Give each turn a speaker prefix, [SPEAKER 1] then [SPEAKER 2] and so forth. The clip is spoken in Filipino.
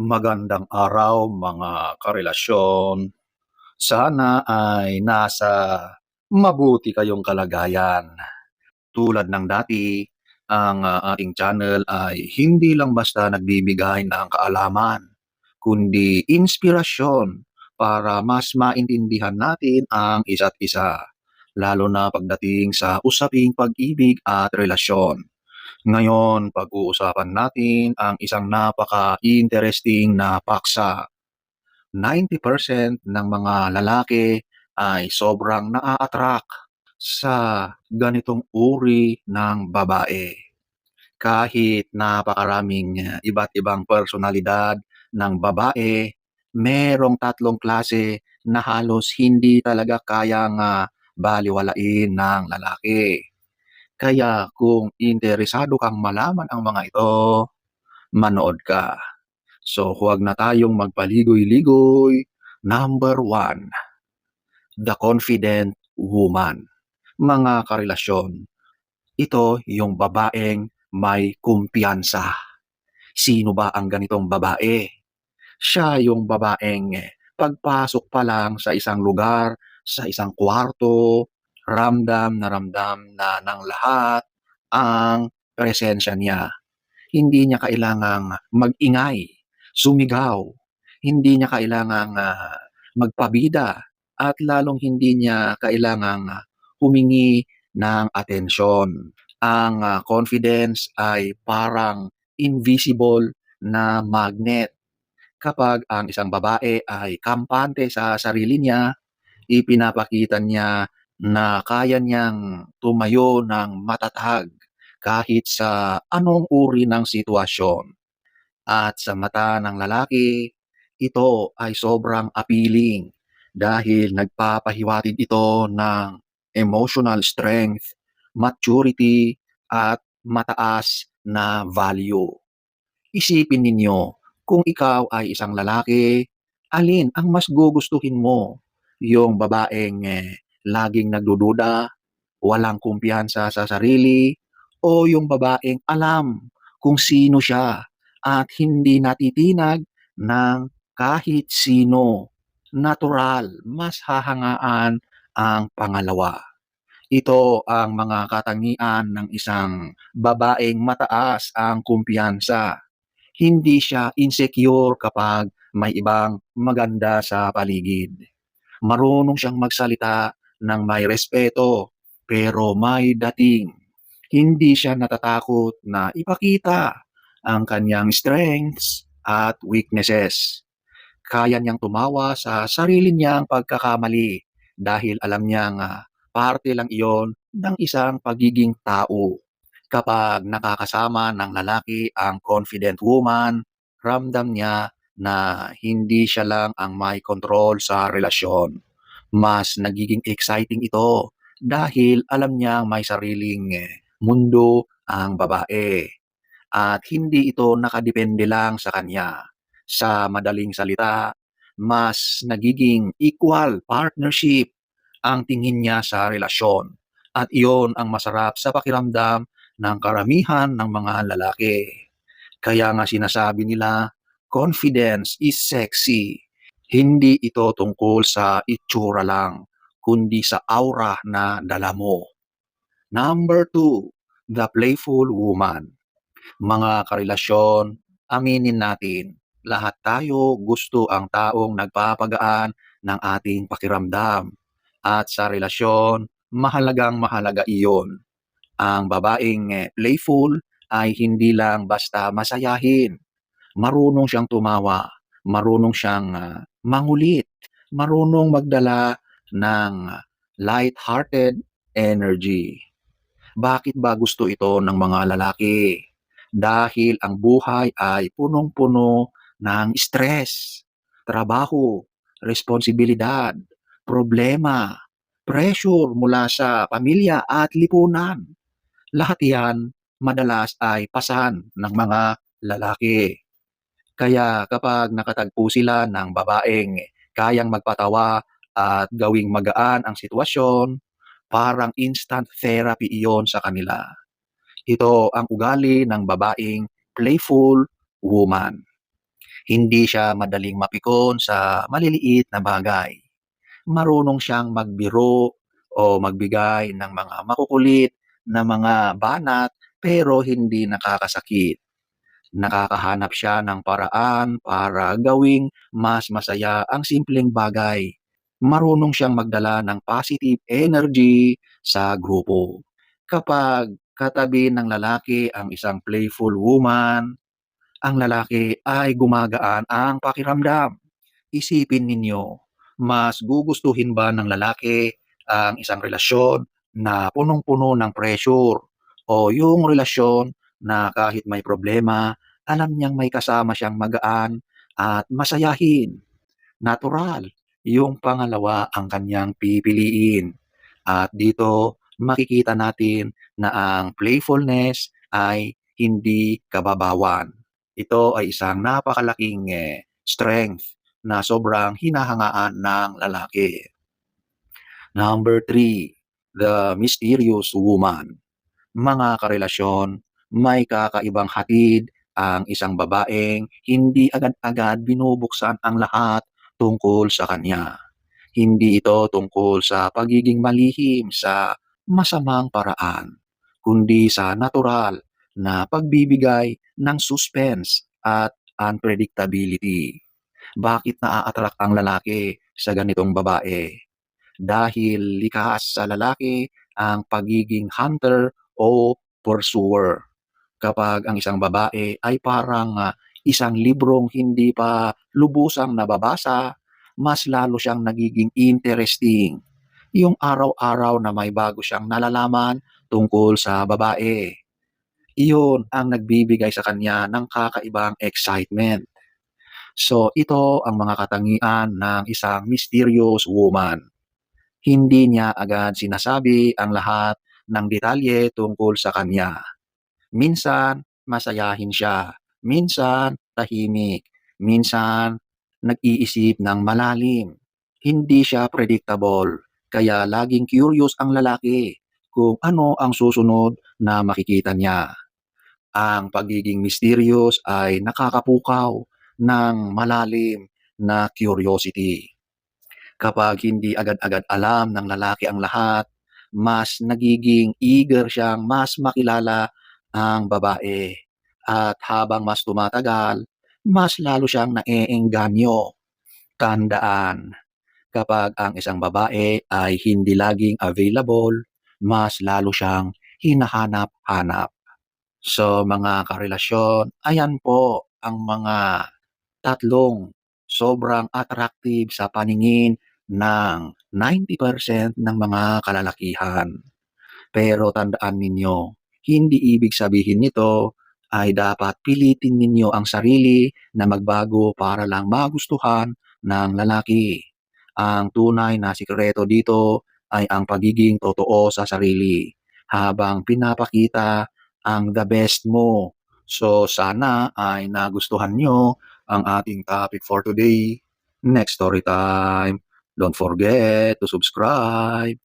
[SPEAKER 1] Magandang araw mga karelasyon. Sana ay nasa mabuti kayong kalagayan. Tulad ng dati, ang ah, ating channel ay hindi lang basta nagbibigay ng kaalaman, kundi inspirasyon para mas maintindihan natin ang isa't isa, lalo na pagdating sa usaping pag-ibig at relasyon. Ngayon, pag-uusapan natin ang isang napaka-interesting na paksa. 90% ng mga lalaki ay sobrang naa-attract sa ganitong uri ng babae. Kahit napakaraming iba't ibang personalidad ng babae, merong tatlong klase na halos hindi talaga kayang uh, baliwalain ng lalaki. Kaya kung interesado kang malaman ang mga ito, manood ka. So huwag na tayong magpaligoy-ligoy. Number one, the confident woman. Mga karelasyon, ito yung babaeng may kumpiyansa. Sino ba ang ganitong babae? Siya yung babaeng pagpasok pa lang sa isang lugar, sa isang kwarto, ramdam na ramdam na ng lahat ang presensya niya. Hindi niya kailangang mag-ingay, sumigaw, hindi niya kailangang uh, magpabida, at lalong hindi niya kailangang uh, humingi ng atensyon. Ang uh, confidence ay parang invisible na magnet. Kapag ang isang babae ay kampante sa sarili niya, ipinapakita niya na kaya niyang tumayo ng matatag kahit sa anong uri ng sitwasyon. At sa mata ng lalaki, ito ay sobrang appealing dahil nagpapahiwatig ito ng emotional strength, maturity, at mataas na value. Isipin ninyo, kung ikaw ay isang lalaki, alin ang mas gugustuhin mo? Yung babaeng eh, laging nagdududa, walang kumpiyansa sa sarili, o yung babaeng alam kung sino siya at hindi natitinag ng kahit sino. Natural, mas hahangaan ang pangalawa. Ito ang mga katangian ng isang babaeng mataas ang kumpiyansa. Hindi siya insecure kapag may ibang maganda sa paligid. Marunong siyang magsalita ng may respeto, pero may dating. Hindi siya natatakot na ipakita ang kanyang strengths at weaknesses. Kaya niyang tumawa sa sarili niyang pagkakamali dahil alam niyang parte lang iyon ng isang pagiging tao. Kapag nakakasama ng lalaki ang confident woman, ramdam niya na hindi siya lang ang may control sa relasyon mas nagiging exciting ito dahil alam niyang may sariling mundo ang babae. At hindi ito nakadepende lang sa kanya. Sa madaling salita, mas nagiging equal partnership ang tingin niya sa relasyon. At iyon ang masarap sa pakiramdam ng karamihan ng mga lalaki. Kaya nga sinasabi nila, confidence is sexy hindi ito tungkol sa itsura lang, kundi sa aura na dala mo. Number two, the playful woman. Mga karelasyon, aminin natin, lahat tayo gusto ang taong nagpapagaan ng ating pakiramdam. At sa relasyon, mahalagang mahalaga iyon. Ang babaeng playful ay hindi lang basta masayahin. Marunong siyang tumawa, marunong siyang uh, mangulit, marunong magdala ng light-hearted energy. Bakit ba gusto ito ng mga lalaki? Dahil ang buhay ay punong-puno ng stress, trabaho, responsibilidad, problema, pressure mula sa pamilya at lipunan. Lahat yan madalas ay pasan ng mga lalaki. Kaya kapag nakatagpo sila ng babaeng kayang magpatawa at gawing magaan ang sitwasyon, parang instant therapy iyon sa kanila. Ito ang ugali ng babaeng playful woman. Hindi siya madaling mapikon sa maliliit na bagay. Marunong siyang magbiro o magbigay ng mga makukulit na mga banat pero hindi nakakasakit. Nakakahanap siya ng paraan para gawing mas masaya ang simpleng bagay. Marunong siyang magdala ng positive energy sa grupo. Kapag katabi ng lalaki ang isang playful woman, ang lalaki ay gumagaan ang pakiramdam. Isipin ninyo, mas gugustuhin ba ng lalaki ang isang relasyon na punong-puno ng pressure o yung relasyon na kahit may problema, alam niyang may kasama siyang magaan at masayahin. Natural, yung pangalawa ang kanyang pipiliin. At dito makikita natin na ang playfulness ay hindi kababawan. Ito ay isang napakalaking eh, strength na sobrang hinahangaan ng lalaki. Number three, the mysterious woman. Mga karelasyon, may kakaibang hatid ang isang babaeng hindi agad-agad binubuksan ang lahat tungkol sa kanya. Hindi ito tungkol sa pagiging malihim sa masamang paraan, kundi sa natural na pagbibigay ng suspense at unpredictability. Bakit naa-attract ang lalaki sa ganitong babae? Dahil likas sa lalaki ang pagiging hunter o pursuer. Kapag ang isang babae ay parang ah, isang librong hindi pa lubusang nababasa, mas lalo siyang nagiging interesting. Yung araw-araw na may bago siyang nalalaman tungkol sa babae. Iyon ang nagbibigay sa kanya ng kakaibang excitement. So ito ang mga katangian ng isang mysterious woman. Hindi niya agad sinasabi ang lahat ng detalye tungkol sa kanya. Minsan, masayahin siya. Minsan, tahimik. Minsan, nag-iisip ng malalim. Hindi siya predictable. Kaya laging curious ang lalaki kung ano ang susunod na makikita niya. Ang pagiging mysterious ay nakakapukaw ng malalim na curiosity. Kapag hindi agad-agad alam ng lalaki ang lahat, mas nagiging eager siyang mas makilala ang babae. At habang mas tumatagal, mas lalo siyang naeengganyo. Tandaan, kapag ang isang babae ay hindi laging available, mas lalo siyang hinahanap-hanap. So mga karelasyon, ayan po ang mga tatlong sobrang attractive sa paningin ng 90% ng mga kalalakihan. Pero tandaan ninyo, hindi ibig sabihin nito ay dapat pilitin ninyo ang sarili na magbago para lang magustuhan ng lalaki. Ang tunay na sikreto dito ay ang pagiging totoo sa sarili habang pinapakita ang the best mo. So sana ay nagustuhan nyo ang ating topic for today. Next story time. Don't forget to subscribe.